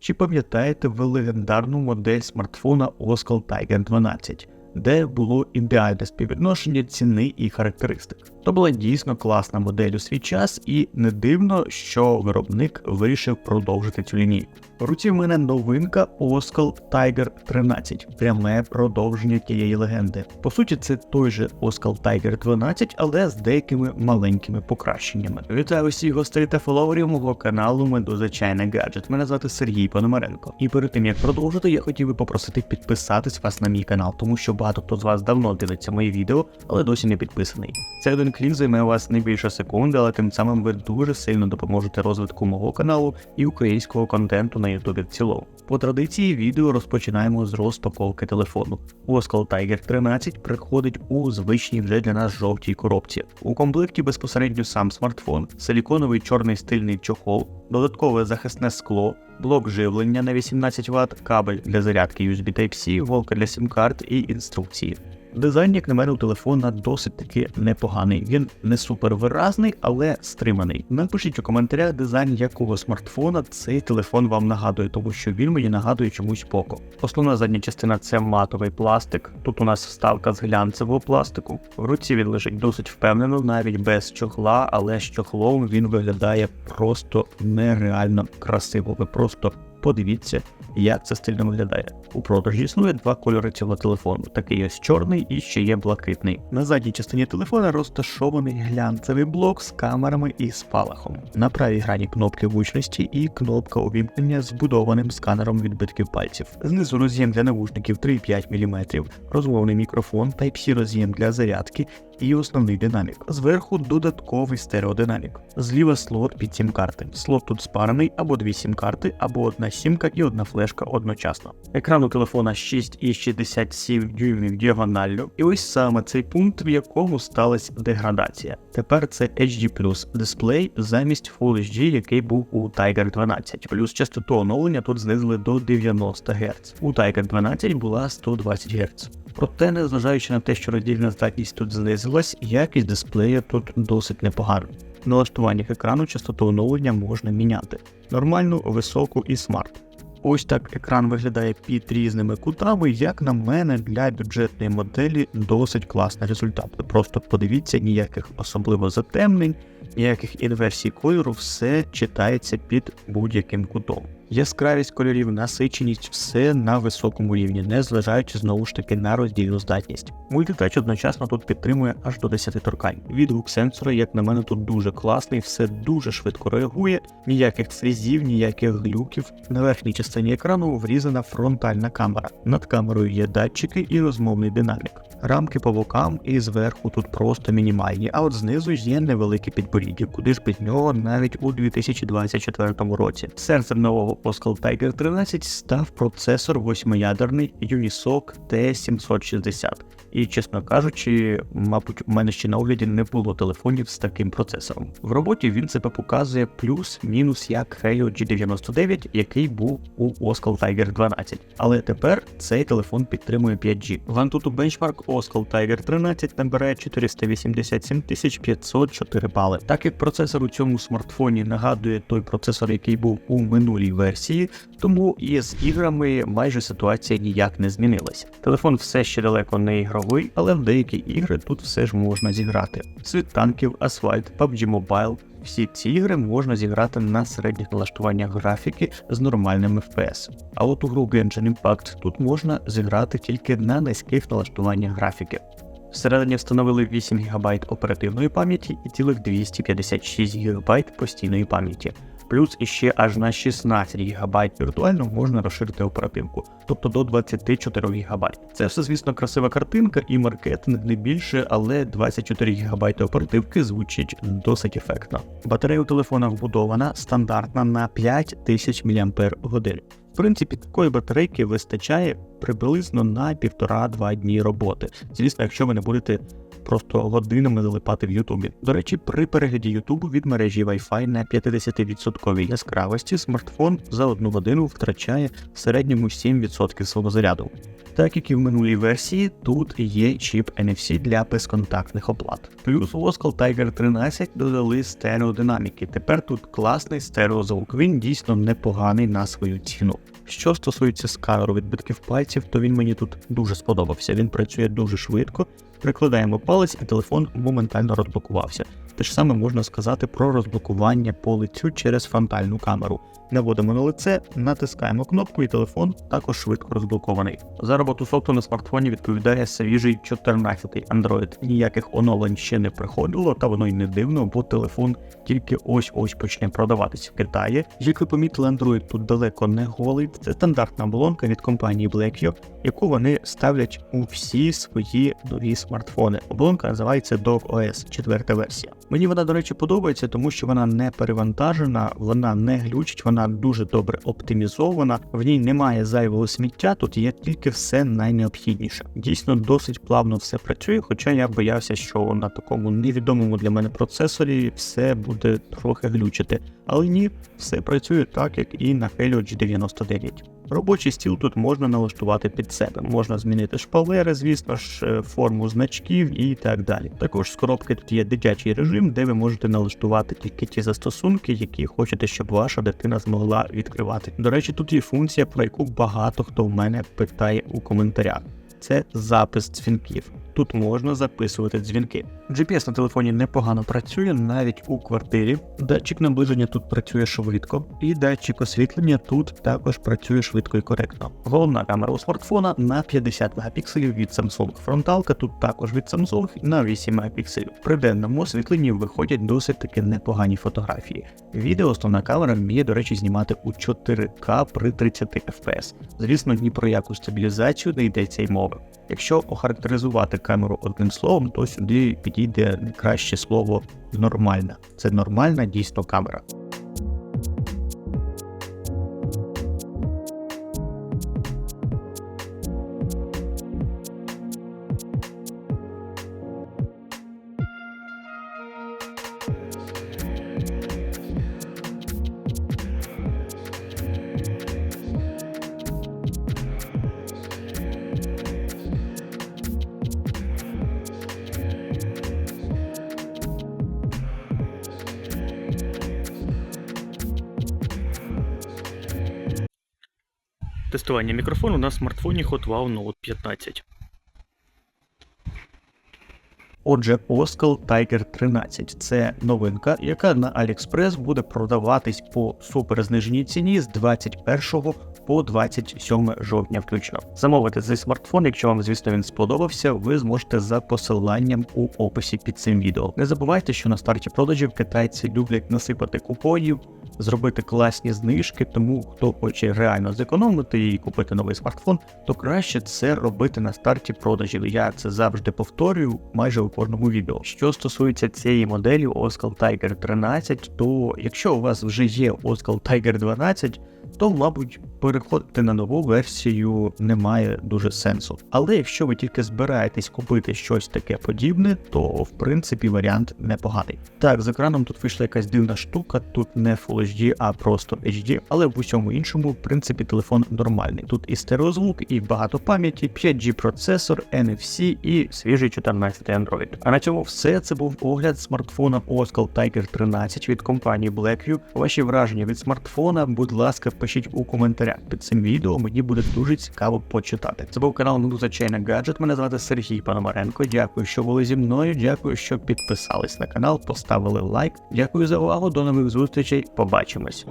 Чи пам'ятаєте ви легендарну модель смартфона Oscal Tiger 12, де було ідеальне співвідношення ціни і характеристик? То була дійсно класна модель у свій час, і не дивно, що виробник вирішив продовжити цю лінійку. В руці в мене новинка Oscal Tiger 13, пряме продовження тієї легенди. По суті, це той же Oscal Tiger 12, але з деякими маленькими покращеннями. Вітаю усіх гостей та фоловерів мого каналу Медуза Чайна Гаджет. Мене звати Сергій Пономаренко. І перед тим як продовжити, я хотів би попросити підписатись вас на мій канал, тому що багато хто з вас давно дивиться мої відео, але досі не підписаний. Це один клік займе у вас не більше секунди, але тим самим ви дуже сильно допоможете розвитку мого каналу і українського контенту на Ютубі в цілому. По традиції відео розпочинаємо з розпаковки телефону. Oscal Tiger 13 приходить у звичній вже для нас жовтій коробці. У комплекті безпосередньо сам смартфон, силіконовий чорний стильний чохол, додаткове захисне скло, блок живлення на 18 Вт, кабель для зарядки USB Type-C, голка для сім-карт і інструкції. Дизайн, як на мене, у телефона досить таки непоганий. Він не супер виразний, але стриманий. Напишіть у коментарях дизайн якого смартфона цей телефон вам нагадує, тому що він мені нагадує чомусь Poco. Основна задня частина це матовий пластик. Тут у нас вставка з глянцевого пластику. В руці він лежить досить впевнено, навіть без чохла, але з чохлом він виглядає просто нереально красиво. Ви просто подивіться, як це стильно виглядає. У продажі існує два кольори цього телефону: такий ось чорний і ще є блакитний. На задній частині телефона розташований глянцевий блок з камерами і спалахом. На правій грані кнопки гучності і кнопка увімкнення з будованим сканером відбитків пальців. Знизу роз'єм для навушників 3,5 мм, розмовний мікрофон, Type-C роз'єм для зарядки і основний динамік. Зверху додатковий стереодинамік. Зліва слот під сім-карти. Слот тут спарений або дві сім-карти, або одна сімка і одна флешка одночасно. Екран у телефона 6,67 дюймів діагоналлю. І ось саме цей пункт, в якому сталася деградація. Тепер це HD дисплей замість Full HD, який був у Tiger 12. Плюс частоту оновлення тут знизили до 90 Гц. У Tiger 12 була 120 Гц. Проте, незважаючи на те, що роздільна здатність тут знизилась, якість дисплея тут досить непогана. Налаштуваннях екрану частоту оновлення можна міняти. Нормальну, високу і смарт. Ось так екран виглядає під різними кутами. Як на мене, для бюджетної моделі досить класний результат. Просто подивіться, ніяких особливо затемнень, ніяких інверсій кольору, все читається під будь-яким кутом. Яскравість кольорів, насиченість, все на високому рівні, не зважаючи знову ж таки на роздільну здатність. Мультитач одночасно тут підтримує аж до 10 торкань. Відгук сенсора, як на мене, тут дуже класний, все дуже швидко реагує, ніяких фрізів, ніяких глюків. На верхній частині екрану врізана фронтальна камера. Над камерою є датчики і розмовний динамік. Рамки по бокам і зверху тут просто мінімальні, а от знизу є невелике підборіддя, куди ж без нього навіть у 2024 році. Серцем нового Oscal Tiger 13 став процесор 8-ядерний Unisoc T760. І, чесно кажучи, мабуть, у мене ще на огляді не було телефонів з таким процесором. В роботі він себе показує плюс-мінус як Helio G99, який був у Oscal Tiger 12. Але тепер цей телефон підтримує 5G. В Antutu Benchmark Oscal Tiger 13 набирає 487 504 бали. Так як процесор у цьому смартфоні нагадує той процесор, який був у минулій версії, тому і з іграми майже ситуація ніяк не змінилася. Телефон все ще далеко не ігровий, але в деякі ігри тут все ж можна зіграти. Світ танків, асфальт, PUBG Mobile. Всі ці ігри можна зіграти на середніх налаштуваннях графіки з нормальним FPS. А от у гру Genshin Impact тут можна зіграти тільки на низьких налаштуваннях графіки. Всередині встановили 8 ГБ оперативної пам'яті і цілих 256 ГБ постійної пам'яті. Плюс іще аж на 16 ГБ віртуально можна розширити оперативку, тобто до 24 ГБ. Це все, звісно, красива картинка і маркетинг не більше, але 24 ГБ оперативки звучить досить ефектно. Батарея у телефонах вбудована стандартна на 5000 мАч. В принципі, такої батарейки вистачає приблизно на 1,5-2 дні роботи. Звісно, якщо ви не будете просто годинами залипати в Ютубі. До речі, при перегляді Ютубу від мережі Wi-Fi на 50% яскравості смартфон за одну годину втрачає в середньому 7% свого заряду. Так як і в минулій версії, тут є чіп NFC для безконтактних оплат. Плюс у Oscal Tiger 13 додали стереодинаміки. Тепер тут класний стереозвук. Він дійсно непоганий на свою ціну. Що стосується сканеру відбитків пальців, то він мені тут дуже сподобався. Він працює дуже швидко. Прикладаємо палець і телефон моментально розблокувався. Те ж саме можна сказати про розблокування по лицю через фронтальну камеру. Наводимо на лице, натискаємо кнопку, і телефон також швидко розблокований. За роботу софту на смартфоні відповідає свіжий 14-й Android. Ніяких оновлень ще не приходило, та воно й не дивно, бо телефон тільки ось-ось почне продаватися в Китаї. Як ви помітили, Android тут далеко не голий. Це стандартна оболонка від компанії Blackview, яку вони ставлять у всі свої нові смартфони. Оболонка називається DogOS, четверта версія. Мені вона, до речі, подобається, тому що вона не перевантажена, вона не глючить, вона дуже добре оптимізована, в ній немає зайвого сміття, тут є тільки все найнеобхідніше. Дійсно, досить плавно все працює, хоча я боявся, що на такому невідомому для мене процесорі все буде трохи глючити. Але ні, все працює так, як і на Helio G99. Робочий стіл тут можна налаштувати під себе. Можна змінити шпалери, звісно ж, е, форму значків і так далі. Також з коробки тут є дитячий режим, де ви можете налаштувати тільки ті застосунки, які хочете, щоб ваша дитина змогла відкривати. До речі, тут є функція, про яку багато хто в мене питає у коментарях. Це запис дзвінків. Тут можна записувати дзвінки. GPS на телефоні непогано працює навіть у квартирі. Датчик наближення тут працює швидко, і датчик освітлення тут також працює швидко і коректно. Головна камера у смартфона на 50 мегапікселів від Samsung. Фронталка тут також від Samsung на 8 мегапікселів. При денному освітленні виходять досить таки непогані фотографії. Відео основна камера вміє, до речі, знімати у 4К при 30 FPS. Звісно, ні про яку стабілізацію не йдеться й мови. Якщо охарактеризувати камеру одним словом, то сюди підійде краще слово нормальна. Це нормальна дійсно камера. Тестування мікрофону на смартфоні Hotwow Note 15. Отже, Oscal Tiger 13 це новинка, яка на AliExpress буде продаватись по суперзниженій ціні з 21 по 27 жовтня включно. Замовити цей смартфон, якщо вам, звісно, він сподобався, ви зможете за посиланням у описі під цим відео. Не забувайте, що на старті продажів китайці люблять насипати купонів, зробити класні знижки, тому хто хоче реально зекономити і купити новий смартфон, то краще це робити на старті продажів. Я це завжди повторюю майже у кожному відео. Що стосується цієї моделі Oscal Tiger 13, то якщо у вас вже є Oscal Tiger 12, то, мабуть, переходити на нову версію немає дуже сенсу. Але якщо ви тільки збираєтесь купити щось таке подібне, то в принципі варіант непоганий. Так, з екраном тут вийшла якась дивна штука, тут не Full HD, а просто HD, але в усьому іншому, в принципі, телефон нормальний. Тут і стереозвук, і багато пам'яті, 5G процесор, NFC і свіжий 14 Android. А на цьому все. Це був огляд смартфона Oscal Tiger 13 від компанії Blackview. Ваші враження від смартфона, будь ласка, пишіть у коментарях під цим відео. Мені буде дуже цікаво почитати. Це був канал Надзвичайна Гаджет. Мене звати Сергій Пономаренко. Дякую, що були зі мною. Дякую, що підписались на канал, поставили лайк. Дякую за увагу. До нових зустрічей. Побачимось.